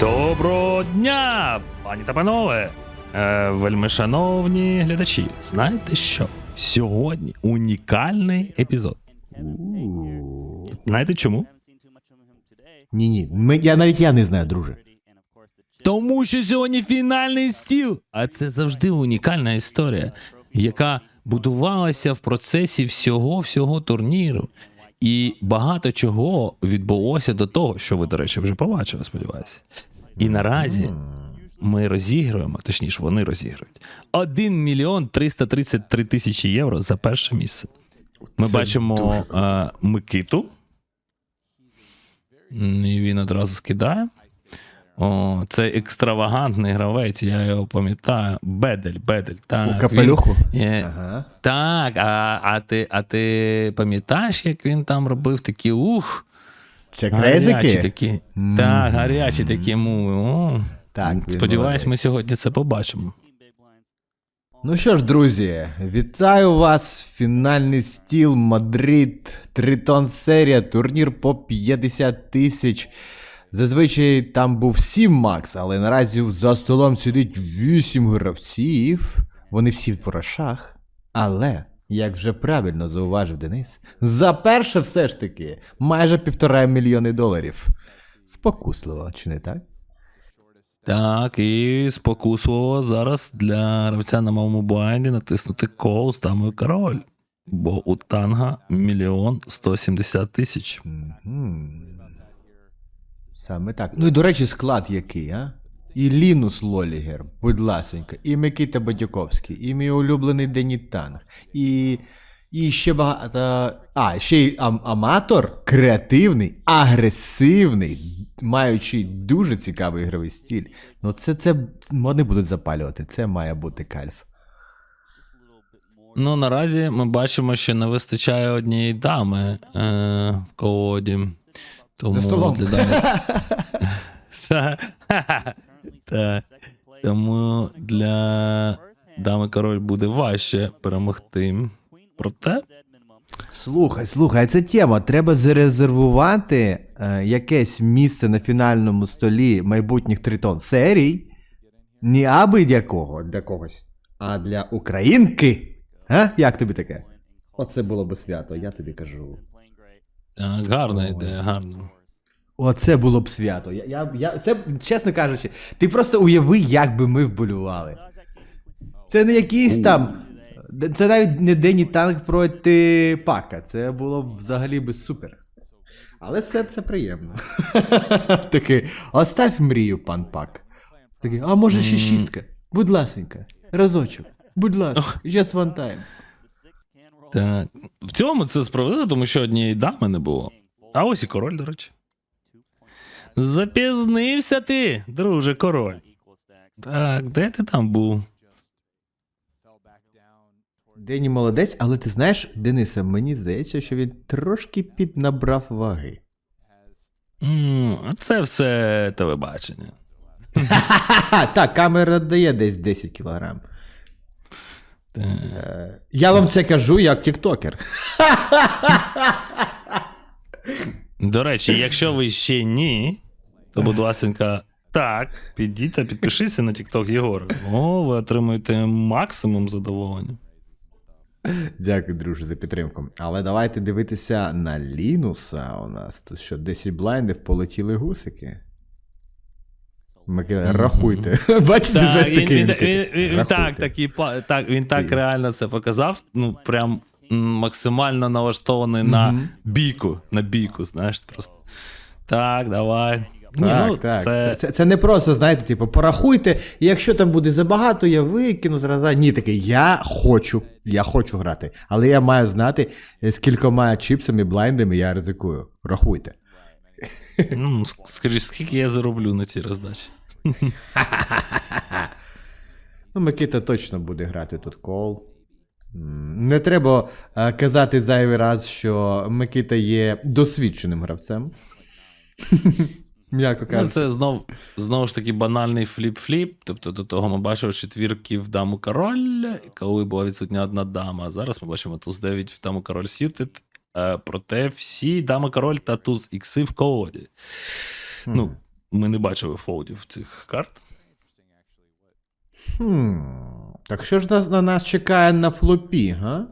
Доброго дня, пані та панове, е, вельми шановні глядачі. Знаєте що? Сьогодні унікальний епізод. Знаєте чому? Ні, ні, ми, я навіть я не знаю, друже. Тому що сьогодні фінальний стіл. А це завжди унікальна історія, яка будувалася в процесі всього всього турніру. І багато чого відбулося до того, що ви, до речі, вже побачили, сподіваюся. І наразі ми розігруємо, точніше, вони розігрують 1 мільйон 333 тисячі євро за перше місце. Ми Це бачимо дуже круто. е, Микиту. І він одразу скидає. О, це екстравагантний гравець, я його пам'ятаю. Бедель, Бедель. Так, У капелюху? Він, е, Ага. Так, а, а, ти, а ти пам'ятаєш, як він там робив такі ух? Чек Гарячі такі. М. Так, гарячі такі муви. О. Так, Сподіваюсь, ми сьогодні це побачимо. Ну що ж, друзі, вітаю вас. Фінальний стіл Мадрид, Тритон серія, турнір по 50 тисяч. Зазвичай там був 7 макс, але наразі за столом сидить 8 гравців. Вони всі в грошах. Але, як вже правильно зауважив Денис, за перше все ж таки майже півтора мільйони доларів. Спокусливо, чи не так? Так, і спокусувало зараз для гравця на моєму блайнді натиснути кол з дамою король. Бо у танга мільйон 170 тисяч. Мгм. Саме так. Ну і до речі, склад який, а? І Лінус Лолігер, будь ласенька, і Микита Бадюковський, і мій улюблений Дені Танг, і, і ще багато. А, ще й ам- аматор, креативний, агресивний, маючи дуже цікавий ігровий стиль. Ну це, це вони будуть запалювати, це має бути кальф. Ну, наразі ми бачимо, що не вистачає однієї дами е, в колоді. Тому За столом. для. Та- та. Тому для дами король буде важче перемогти. Проте Слухай, слухай, це тема. Треба зарезервувати е, якесь місце на фінальному столі майбутніх тритон серій. Не аби для кого, для когось, а для українки. А? Як тобі таке? Оце було би свято, я тобі кажу. Так, гарна ідея, гарна. Оце було б свято. Я, я, я, це, чесно кажучи, ти просто уяви, як би ми вболювали. Це не якийсь там. Це навіть не Дені танк проти пака. Це було б взагалі би супер. Але все це приємно. Такий, оставь мрію, пан пак. Такий, а може ще шістка? Будь ласенька, разочок. Будь ласка, just one time. Так. В цьому це справедливо, тому що однієї дами не було. А ось і король, до речі. Запізнився ти, друже король. Так, де ти там був? Дені молодець, але ти знаєш, Дениса, мені здається, що він трошки піднабрав ваги. А це все телебачення. Так, камера дає десь 10 кілограм. Так. Е, Я вам це кажу як тіктокер. До речі, якщо ви ще ні, то будь ласенька, так, підіть та підпишіться на TikTok Єгора. О, ви отримуєте максимум задоволення. Дякую, друже, за підтримку. Але давайте дивитися на Лінуса. У нас тут що 10 блайндів полетіли гусики. Рахуйте. Бачите, Так, жесть такий. він, він, він, Рахуйте. так, па- так, він так реально це показав. Ну, прям максимально налаштований на бійку. На бійку, знаєш, просто. Так, давай. Так, ну, так. Це... Це... Це, це не просто, знаєте, типу, порахуйте, і якщо там буде забагато, я викину зразу. Ні, такий, я хочу, я хочу грати. Але я маю знати, е, з кількома чіпсами, блайндами я ризикую. Рахуйте. Ну, ск- скажи, скільки я зароблю на цій роздачі? Ну, Микита точно буде грати тут кол. Не треба е, казати зайвий раз, що Микита є досвідченим гравцем. М'яко Ну, кажучи. це знов, знову ж таки банальний фліп-фліп. Тобто до того ми бачили четвірки в даму король, коли була відсутня одна дама. Зараз ми бачимо туз 9 в даму король сютед. Е, проте всі дама король та туз ікси в колоді. Ну, ми не бачили фолдів цих карт. Хм. Так що ж нас, на нас чекає на флопі, га?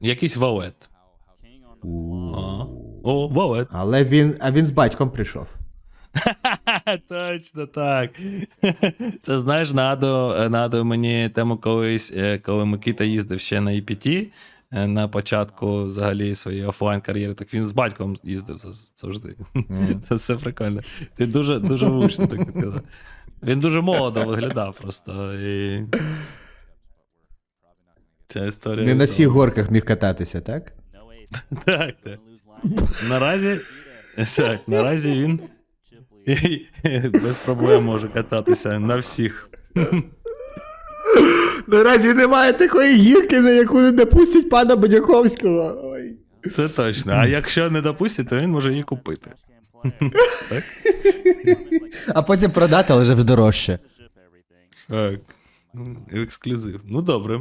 Якийсь валет. А. О, валет. Але він. А він з батьком прийшов. Точно так. Це знаєш, нагадує, нагадує мені тему колись, е, коли Микита їздив ще на EPT на початку взагалі своєї офлайн кар'єри, так він з батьком їздив зав- завжди. Це все прикольно. Ти дуже, дуже влучно так відказав. Він дуже молодо виглядав просто. І... Ця історія. Не на всіх горках міг кататися, так? Так, так. Наразі, так, наразі він без проблем може кататися на всіх. Наразі немає такої гірки, на яку не допустять пана Бодяковського. Ой. Це точно. А якщо не допустять, то він може її купити. Так? А потім продати, але вже дорожче. Так. Ексклюзив. Ну добре.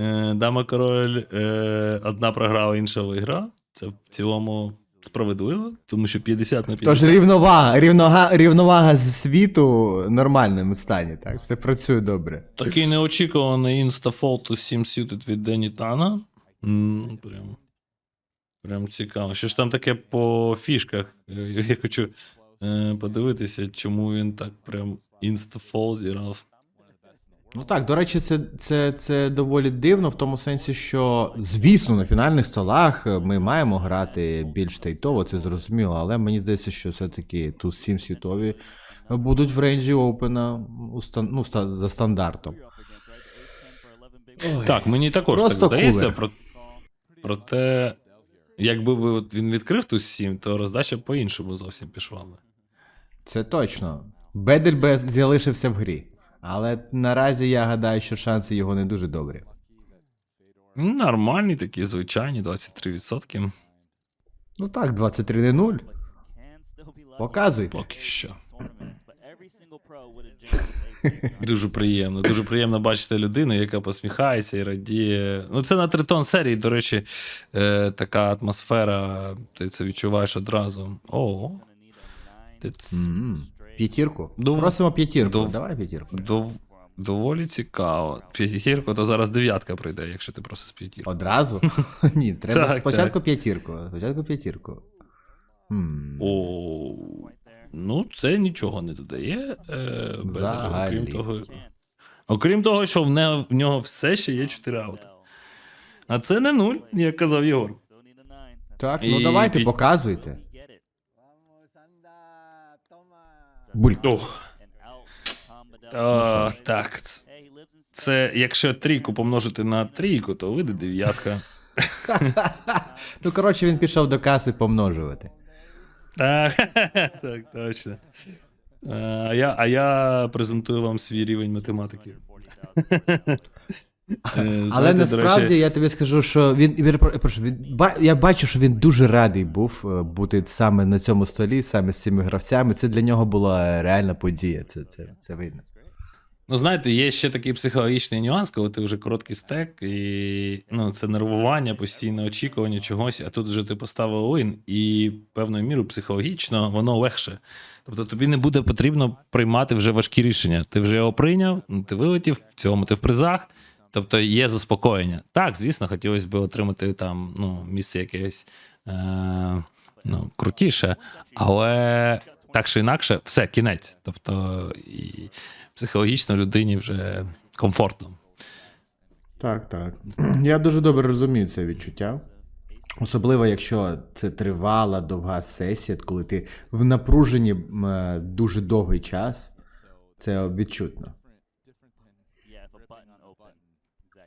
Е, Дама король е, одна програла, інша виграла. Це в цілому справедливо, тому що 50 на 50. Тож рівновага, рівнога, рівновага з світу в нормальному стані, так? Все працює добре. Такий неочікуваний інстафолт у 7 Suited від Дені Тана. М, Прям, прям цікаво. Що ж там таке по фішках? Е, Я хочу е, подивитися, чому він так прям інстафол зіграв. Ну так, до речі, це, це, це доволі дивно, в тому сенсі, що, звісно, на фінальних столах ми маємо грати більш тайтово, це зрозуміло, але мені здається, що все-таки тут 7 світові будуть в рейнджі опена ну, за стандартом. Ой. Так, мені також так здається. Про, проте, якби він відкрив ту 7, то роздача по-іншому зовсім пішла. Це точно. Бедель залишився в грі. Але наразі я гадаю, що шанси його не дуже добрі. Нормальні такі, звичайні, 23%. Ну так, 23 не 0. Показуйте. Поки що. Дуже приємно. Дуже приємно бачити людину, яка посміхається і радіє. Ну, це на тритон серії, до речі, е, така атмосфера. Ти це відчуваєш одразу. О. Ц- М, П'ятірку. Дов- Просимо п'ятірку. дов- Давай п'ятірку. Дов... Доволі цікаво. П'ятірку, то зараз дев'ятка прийде, якщо ти просиш п'ятірку. Одразу? Ні, треба Так, спочатку п'ятірку. Спочатку п'ятірку. О, ну, це нічого не додає. Е, окрім того, окрім того, що в, не, в нього все ще є 4 аути. А це не нуль, як казав Єгор. Так, ну І давайте, п'ять- показуйте. Буль. Ох. О, так. Це якщо трійку помножити на трійку, то вийде дев'ятка. Ну, коротше, він пішов до каси помножувати. Так, так, точно. А я, а я презентую вам свій рівень математики. Е, Але насправді речі, я тобі скажу, що він прошу, він ба- я бачу, що він дуже радий був е, бути саме на цьому столі, саме з цими гравцями. Це для нього була реальна подія. Це, це, це видно. Ну, знаєте, є ще такий психологічний нюанс, коли ти вже короткий стек, і ну, це нервування, постійне очікування чогось, а тут вже ти поставив лин, і певною мірою психологічно воно легше. Тобто тобі не буде потрібно приймати вже важкі рішення. Ти вже його прийняв, ну, ти вилетів, в цьому ти в призах. Тобто є заспокоєння. Так, звісно, хотілося б отримати там ну, місце якесь е, ну, крутіше, але так чи інакше, все, кінець. Тобто і психологічно людині вже комфортно. Так, так. Я дуже добре розумію це відчуття. Особливо, якщо це тривала довга сесія, коли ти в напруженні е, дуже довгий час, це відчутно.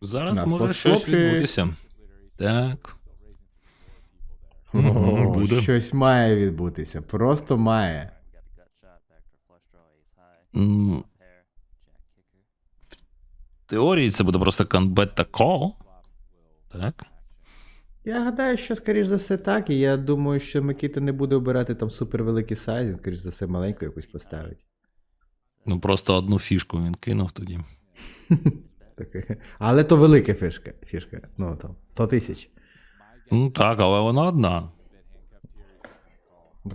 Зараз Нас може щось відбутися. Так. О, буде. Щось має відбутися, просто має. М, В теорії це буде просто канбет та кол. Так. Я гадаю, що скоріш за все так, і я думаю, що Микита не буде обирати там супервеликий сайз, він, скоріш за все, маленьку якусь поставить. Ну просто одну фішку він кинув тоді. Таке. Але то велика фішка. фішка. Ну там 100 тисяч. Ну так, але вона одна.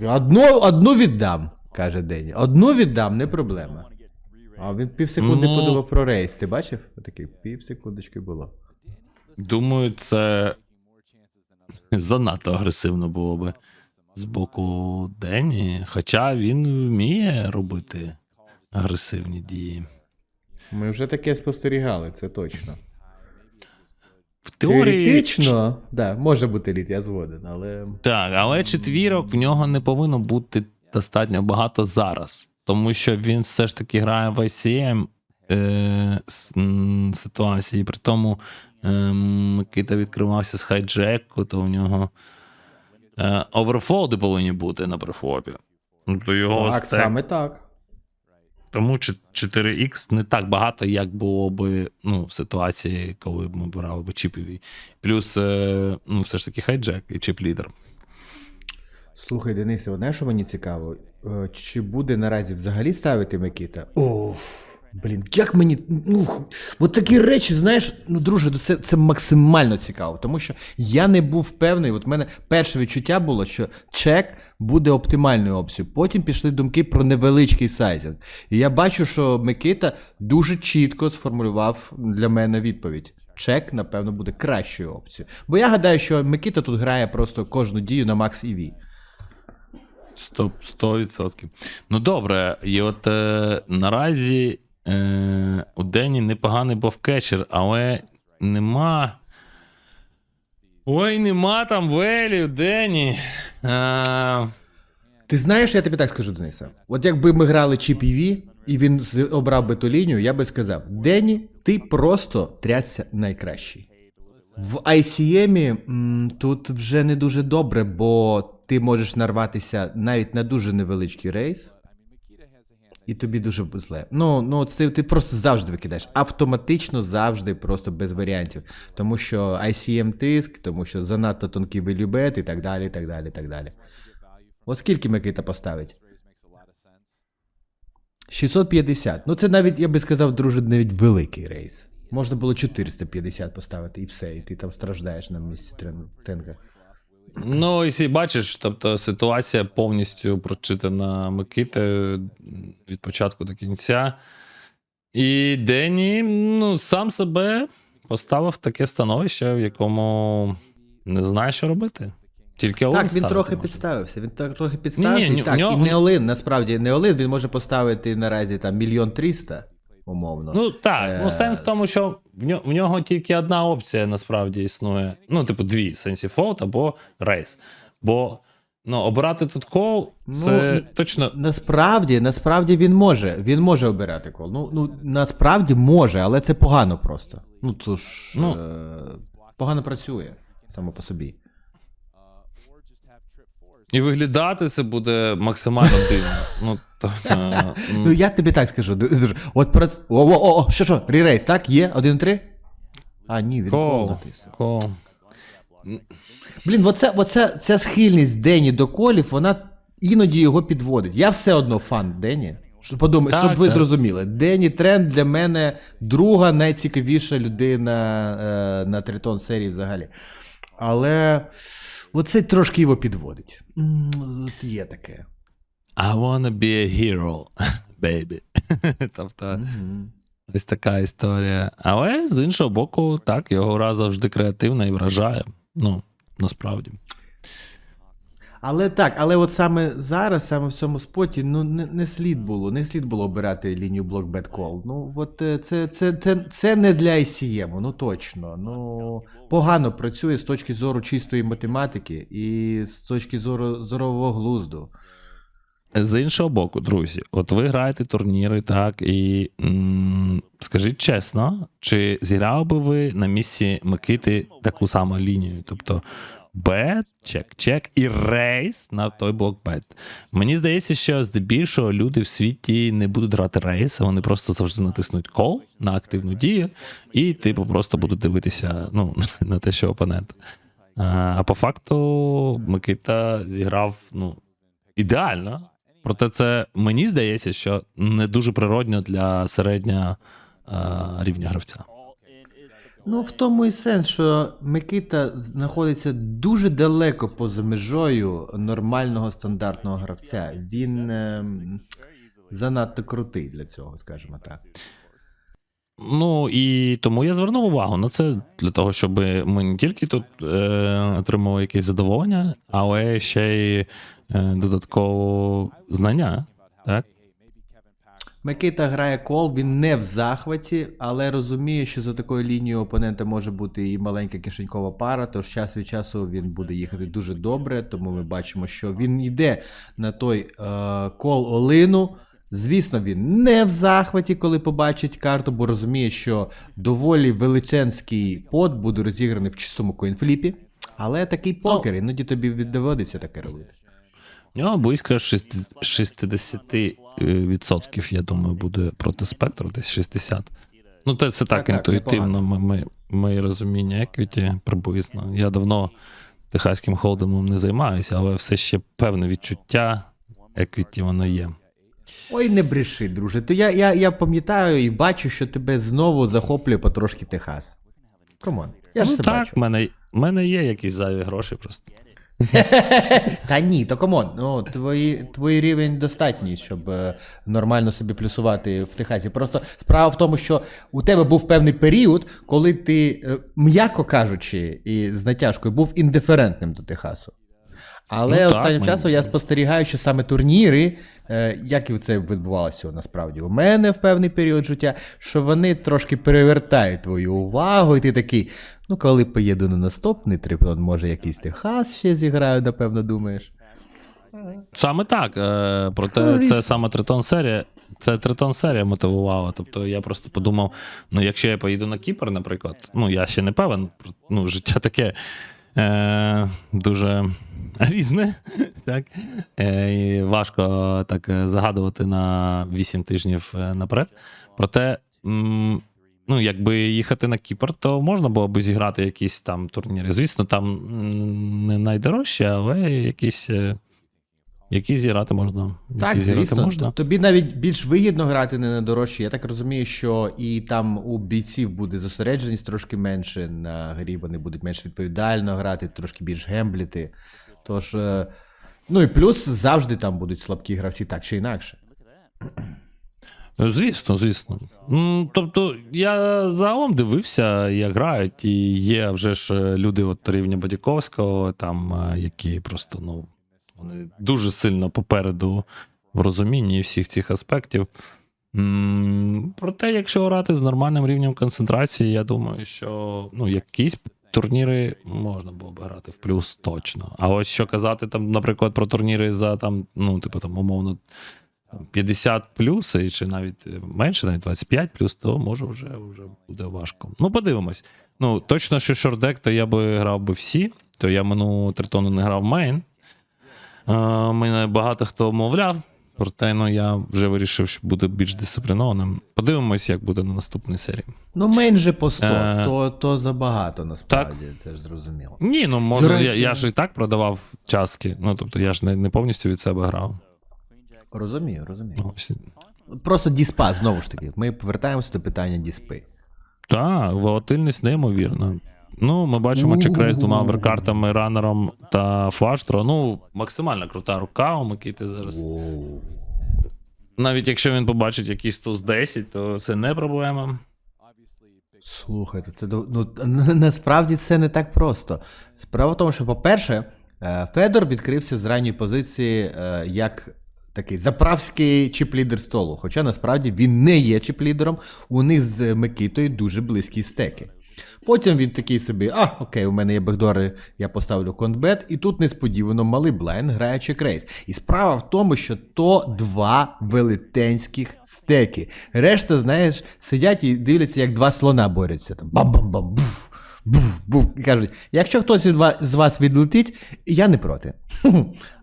Одну, одну віддам. каже Дені. Одну віддам, не проблема. А він півсекунди Ну. подумав про рейс. Ти бачив? Такий півсекундочки було. Думаю, це занадто агресивно було би з боку Дені. Хоча він вміє робити агресивні дії. Ми вже таке спостерігали, це точно. В теорії. Теоретично, да, може бути лід, я згоден, але. Так, але четвірок в нього не повинно бути достатньо багато зараз, тому що він все ж таки грає в ICM е, ситуації. При тому е, Микита відкривався з хайджеку, то у нього е, оверфолди повинні бути на префлопі. Ну, то його Так, стек- саме так. Тому 4X не так багато, як було би ну, в ситуації, коли б ми брали би чіпові. Плюс, е, ну, все ж таки хайджек і чіп-лідер. Слухай, Денисе, одне, що мені цікаво? Е, Чи буде наразі взагалі ставити Микіта? Оф, блін, як мені. Ну, от такі речі, знаєш, ну, друже, ну, це, це максимально цікаво, тому що я не був певний. От в мене перше відчуття було, що чек буде оптимальною опцією. Потім пішли думки про невеличкий сайзинг. І я бачу, що Микита дуже чітко сформулював для мене відповідь. Чек, напевно, буде кращою опцією. Бо я гадаю, що Микита тут грає просто кожну дію на Max EV. Сто- 100%. Ну добре, і от е, наразі е, у Дені непоганий бовкетчер, але нема. Ой, нема там велі у Дені. Е, Ти знаєш, я тобі так скажу, Дениса. От якби ми грали чіп і він обрав би ту лінію, я би сказав: Дені, ти просто трясся найкращий. В ICM тут вже не дуже добре, бо ти можеш нарватися навіть на дуже невеличкий рейс. І тобі дуже зле. Ну, ну це ти просто завжди викидаєш. Автоматично завжди, просто без варіантів. Тому що ICM тиск, тому що занадто тонкий вилюбет і так далі, і так далі, і так далі. От скільки Микита поставить? 650. Ну, це навіть, я би сказав, друже, навіть великий рейс. Можна було 450 поставити і все, і ти там страждаєш на місці трен- тенга. Ну, і бачиш, тобто ситуація повністю прочитана Микитою від початку до кінця. І Дені ну, сам себе поставив таке становище, в якому не знає, що робити. Тільки Олен Так, він трохи може. підставився. Він так трохи підставився. Ні-ні, і так, нього- і не Олин, насправді не Олин, він може поставити наразі там мільйон тріста, умовно. Ну так, ну Е, сенс в тому, що в нього, в нього тільки одна опція насправді існує. Ну, типу, дві: в сенсі фолд або рейс. Бо ну, обирати тут кол, це Ну, точно. Насправді, насправді він може. Він може обирати кол. Ну, ну насправді може, але це погано просто. Ну то ж Ну. е, погано працює само по собі. І виглядати це буде максимально дивно. Ну, тобто, Ну я тобі так скажу. От про о, о, о, що що, ререйс, так? Є? 1-3? А, ні, він натиснув. Блін, оце, оце, ця схильність Дені до колів, вона іноді його підводить. Я все одно фан Дені. Щоб, подумай, Так, щоб ви так. зрозуміли, Дені Тренд для мене друга найцікавіша людина е, на тритон серії взагалі. Але оце трошки його підводить. От є таке. I wanna be a hero, baby. тобто, ось така історія. Але з іншого боку, так, його гра завжди креативна і вражає. Ну, насправді. Але так, але от саме зараз, саме в цьому споті, ну не, не слід було, не слід було обирати лінію блок бет кол. Ну, от е, це, це, це, це не для ICM, ну точно. Ну погано працює з точки зору чистої математики і з точки зору здорового глузду. З іншого боку, друзі, от ви граєте турніри, так, і м, скажіть чесно, чи зіграли би ви на місці Микити таку саму лінію? Тобто бет, чек, чек і рейс на той блок бет. Мені здається, що здебільшого люди в світі не будуть грати рейс, а вони просто завжди натиснуть кол на активну дію, і типу просто будуть дивитися ну, на те, що опонент. А, по факту Микита зіграв ну, ідеально. Проте це мені здається, що не дуже природньо для середнього рівня гравця. Ну, в тому і сенс, що Микита знаходиться дуже далеко поза межою нормального стандартного гравця. Він ем, занадто крутий для цього, скажімо так. Ну і тому я звернув увагу на це для того, щоб ми не тільки тут е, отримали якесь задоволення, але ще й е, додатково знання. Так? Микита грає кол, він не в захваті, але розуміє, що за такою лінією опонента може бути і маленька кишенькова пара, тож час від часу він буде їхати дуже добре, тому ми бачимо, що він йде на той е, кол Олину. Звісно, він не в захваті, коли побачить карту, бо розуміє, що доволі величенський пот буде розіграний в чистому коінфліпі. Але такий покер, іноді тобі доводиться таке робити. Нього близько 60%, я думаю, буде проти спектру, десь 60. Ну, це, це так, Так, інтуїтивно. Ми, ми, моє розуміння еквіті приблизно. Я давно техаським холдингом не займаюся, але все ще певне відчуття еквіті воно є. Ой, не бреши, друже. То я, я, я пам'ятаю і бачу, що тебе знову захоплює потрошки Техас. Комон. Я ж ну це так, бачу. в мене, мене є якісь зайві гроші просто. Та ні, то комон. Ну, твої, твій рівень достатній, щоб е, нормально собі плюсувати в Техасі. Просто справа в тому, що у тебе був певний період, коли ти, е, м'яко кажучи, і з натяжкою був індиферентним до Техасу. Але Ну, так, останнім ми- часом я спостерігаю, що саме турніри, е, як і це відбувалося насправді у мене в певний період життя, що вони трошки перевертають твою увагу, і ти такий, ну коли поїду на наступний триплон, може якийсь Техас ще зіграю, напевно, думаєш. Саме так. Е, Ну, проте це саме тритон серія. Це тритон серія мотивувала. Тобто я просто подумав: ну, якщо я поїду на Кіпр, наприклад, ну я ще не певен, ну, життя таке е, дуже різне, так? Е, важко так е, загадувати на 8 тижнів е, наперед. Проте. м, Ну, якби їхати на Кіпр, то можна було би зіграти якісь там турніри. Звісно, там не найдорожчі, але якісь, е, які зіграти можна. Так, які зіграти звісно, можна. тобі навіть більш вигідно грати не на дорожчі. Я так розумію, що і там у бійців буде зосередженість трошки менше на грі, вони будуть менш відповідально грати, трошки більш гембліти. Тож, е, ну і плюс завжди там будуть слабкі гравці, так чи інакше. Ну, Звісно, звісно. Тобто, я загалом дивився, як грають, і є вже ж е, люди от рівня Бадяковського, там, е, які просто, ну, вони дуже сильно попереду в розумінні всіх цих аспектів. Проте, якщо грати з нормальним рівнем концентрації, я думаю, що ну, якісь турніри можна було б грати в плюс точно. А ось що казати, там, наприклад, про турніри за там, ну, типу, там, умовно, 50 плюс, чи навіть е, менше, навіть 25 плюс, то може вже, вже буде важко. Ну, подивимось. Ну, точно, що шордек, то я би грав би всі, то я минулого тритону не грав мейн. Е, мене багато хто мовляв. Проте ну, я вже вирішив, що буде більш дисциплінованим. Подивимось, як буде на наступній серії. Ну, менше по 100, Е, то, то забагато насправді, це ж зрозуміло. Ні, ну може, До я, я ж і так продавав частки. Ну, тобто я ж не, не повністю від себе грав. Розумію, розумію. Ну, ось. Просто діспа, знову ж таки. Ми повертаємося до питання діспи. Так, волатильність неймовірна. Ну, ми бачимо чекрейс з двома оверкартами, ранером та флаштро. Ну, максимально крута рука у Микити зараз. Навіть якщо він побачить якийсь туз 10, то це не проблема. Слухайте, це до- ну, насправді це не так просто. Справа в тому, що, по-перше, е, Федор відкрився з ранньої позиції е, як такий заправський чіп-лідер столу. Хоча насправді він не є чіп-лідером, у них з Микитою дуже близькі стеки. Потім він такий собі: а, окей, у мене є бекдори, я поставлю контбет, і тут несподівано малий блайн грає чекрейс. І справа в тому, що то два велетенських стеки. Решта, знаєш, сидять і дивляться, як два слона борються. Там бам-бам-бам, буф, буф, буф. І кажуть, якщо хтось з вас відлетить, я не проти.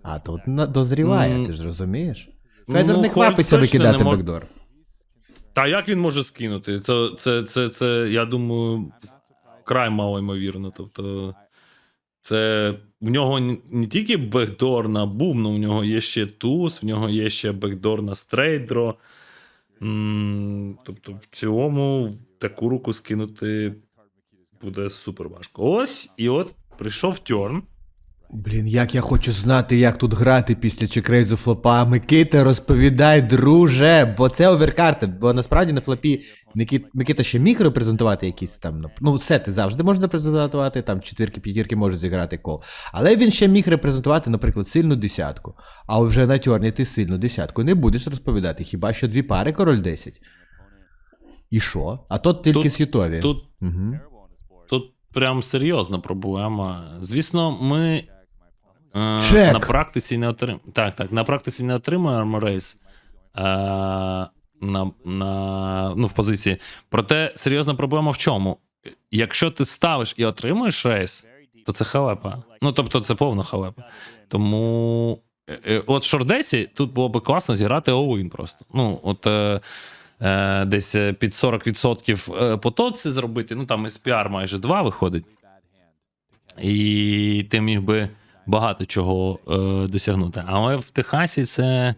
А тут дозріває, ти ж розумієш? Федор Ну, не Хольц квапиться викидати мож- бекдор. Та як він може скинути? Це, це, це, це я думаю, край мало ймовірно. Тобто, це в нього не тільки бекдор на бум, але в нього є ще туз, в нього є ще бекдор на стрейдро. Тобто, в цілому таку руку скинути буде супер важко. Ось, і от прийшов Тьорн. Блін, як я хочу знати, як тут грати після чекрейзу флопа. Микита, розповідай, друже, бо це оверкарти, бо насправді на флопі Микит, Микита ще міг репрезентувати якісь там. ну, Ну, сети завжди можна репрезентувати, там четвірки, п'ятірки можуть зіграти кол. Але він ще міг репрезентувати, наприклад, сильну десятку. А вже на тьорні ти сильну десятку не будеш розповідати, хіба що дві пари король 10. І що? А то тільки Тут- світові. Тут, Угу. тут прям серйозна проблема. Звісно, ми Чек. на практиці не отримаємо. Так, так, на практиці не отримаємо рейс. Е, на, на, ну, в позиції. Проте серйозна проблема в чому? Якщо ти ставиш і отримуєш рейс, то це халепа. Ну, тобто, це повна халепа. Тому. е, е, От в шордеці тут було би класно зіграти all просто. Ну, от е, е, десь е, під 40% е, по зробити. Ну там SPR майже 2 виходить. І ти міг би багато чого е, досягнути. Але в Техасі це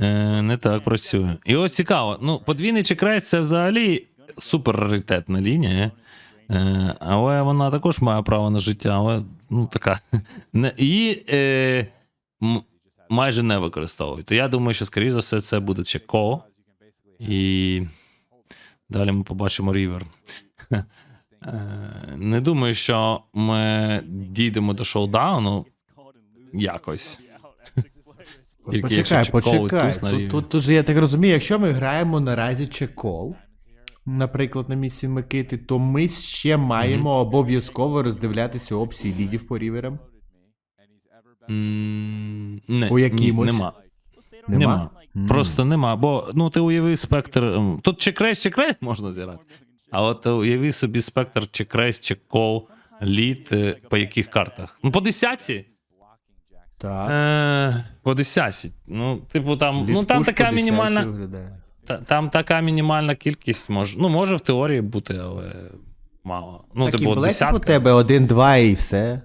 е, не так працює. І ось цікаво. Ну, подвійний чекрейс це взагалі супер раритетна лінія. Е, але вона також має право на життя, але ну така. Її е, майже не використовують. То я думаю, що, скоріше за все, це буде чеко. І далі ми побачимо рівер. Е, Не думаю, що ми дійдемо до шоудауну якось. Тільки Почекай, якщо почекай. туз Тут, тут, тут же я так розумію, якщо ми граємо наразі чекол, наприклад, на місці Микити, то ми ще маємо обов'язково роздивлятися опції лідів по ріверам. М, Не, По якимось? нема. Нема? Нема. М. Просто нема. Бо ну ти уяви спектр. Тут чекрейс, чекрейс можна зіграти. А от уяви собі спектр чекрейс, чекол, лід, е, по яких картах? Ну, по десятці. Так. Е, по. Ну, типу, там, ну, там така мінімальна. виглядає. Та, там така мінімальна кількість може. Ну, може в теорії бути, але мало. Ну, Такі типу, блеки у тебе один-два і все.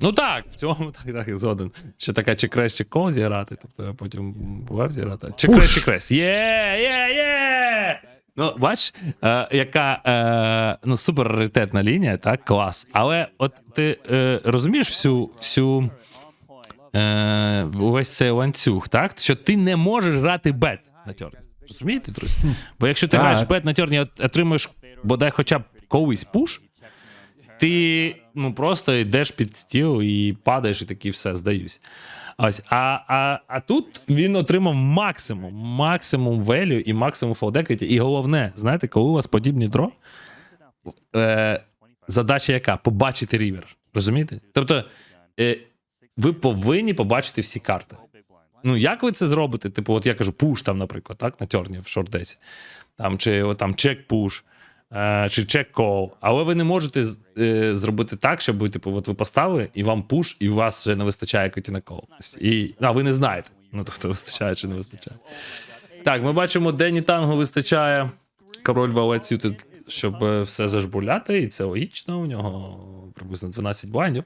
Ну так, в цьому так, так, згоден. Ще така чекрес чекол зіграти, тобто я потім бував зіграти. Чекрес чекрес. Є, є, є! Ну, бач, е, яка е, ну, супер раритетна лінія, так, клас. Але от ти е, розумієш всю, всю е, увесь цей ланцюг, так? Що ти не можеш грати бет на тьорні. Розумієте, друзі? Бо якщо ти граєш бет на тьорні, от- отримуєш бодай хоча б колись пуш, ти ну просто йдеш під стіл і падаєш, і такі все, здаюсь. Ось, а, а, а тут він отримав максимум, максимум велю і максимум фолдекеті. І головне, знаєте, коли у вас подібні дро, е, задача яка? Побачити рівер. Розумієте? Тобто, е, ви повинні побачити всі карти. Ну, як ви це зробите? Типу, от я кажу, пуш там, наприклад, так, на тьорні в шордесі. Там, чи от, там чек пуш, е, чи чек кол. Але ви не можете е, зробити так, щоб типу, от ви поставили, і вам пуш, і у вас вже не вистачає на кол. І, а ви не знаєте. Ну, тобто, вистачає чи не вистачає. Так, ми бачимо, Дені Танго вистачає король сютед, щоб е, все зажбуляти, і це логічно. У нього приблизно 12 блайндів.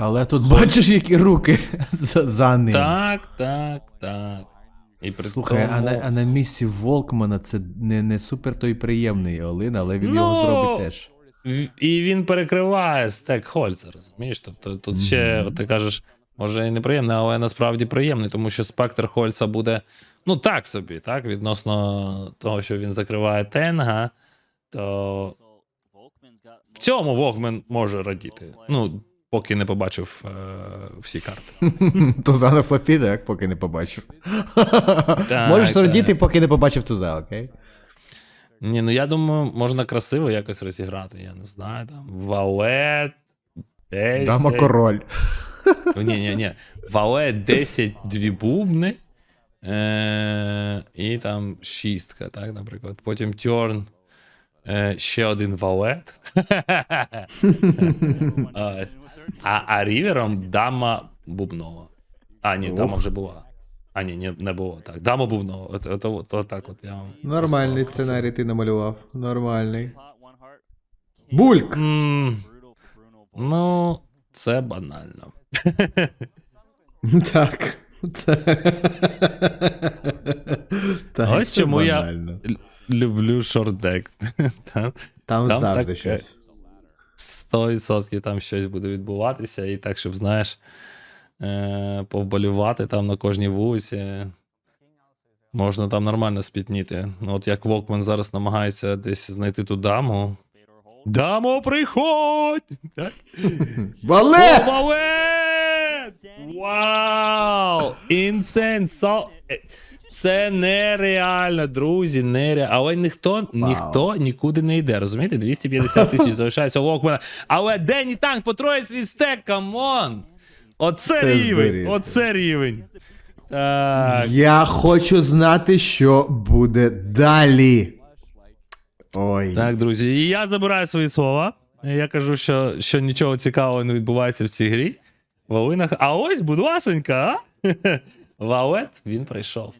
Але тут бачиш, які руки за, за ним. Так, так, так. І при Слухай, тому... а, на, а на місці Волкмана це не, не супер той приємний Олин, але він Ну, його зробить теж. І він перекриває стек Хольца, розумієш? Тобто тут ще, от ти кажеш, може і неприємне, але насправді приємний, тому що спектр Хольца буде, ну так собі, так, відносно того, що він закриває Тенга, то в цьому Вогмен може радіти. Ну, поки не побачив е, всі карти. Туза на флопі, так, поки не побачив. Так, Можеш так. радіти, поки не побачив туза, окей? Ні, ну я думаю, можна красиво якось розіграти. Я не знаю, там валет. 10. Дама король. Ні, ні, ні. Валет 10 дві бубни. Е, і там шістка, так, наприклад. Потім тьорн. Е, ще один валет. А, а рівером дама бубнова. А, ні, дама вже була. А, ні, ні, не було. Так. Дама бубнова. От, от, от, от так от я вам Нормальний розказав. сценарій ти намалював. Нормальний. Бульк! М, Ну, це банально. Так. Так, Ось це чому я- банально. Люблю шордек. Там Там, Там завжди таке. щось. 100% там щось буде відбуватися, і так, щоб, знаєш, е, повболювати там на кожній вулиці. Можна там нормально спітніти. Ну, от як Вокман зараз намагається десь знайти ту даму. Дамо, приходь! Так? Балет! Балет! Вау! Інсен! Це нереально, друзі, нереально. Але ніхто, ніхто нікуди не йде, розумієте? 250 тисяч залишається у Вокмана. Але Дені Танк потроє свій стек, камон! Оце Це рівень! Оце рівень. Так. Я хочу знати, що буде далі. Ой. Так, друзі, і я забираю свої слова. Я кажу, що, що нічого цікавого не відбувається в цій грі. Волинах. А ось, будь ласенька, а? Валет, він прийшов.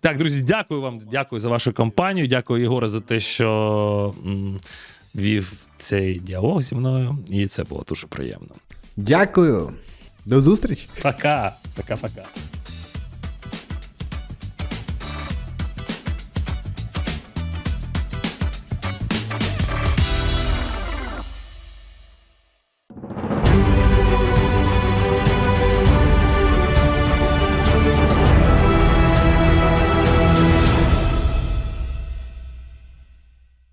Так, друзі, дякую вам, дякую за вашу компанію. Дякую, Єгоре, за те, що вів цей діалог зі мною. І це було дуже приємно. Дякую. До зустрічі. Пока. Пока-пока.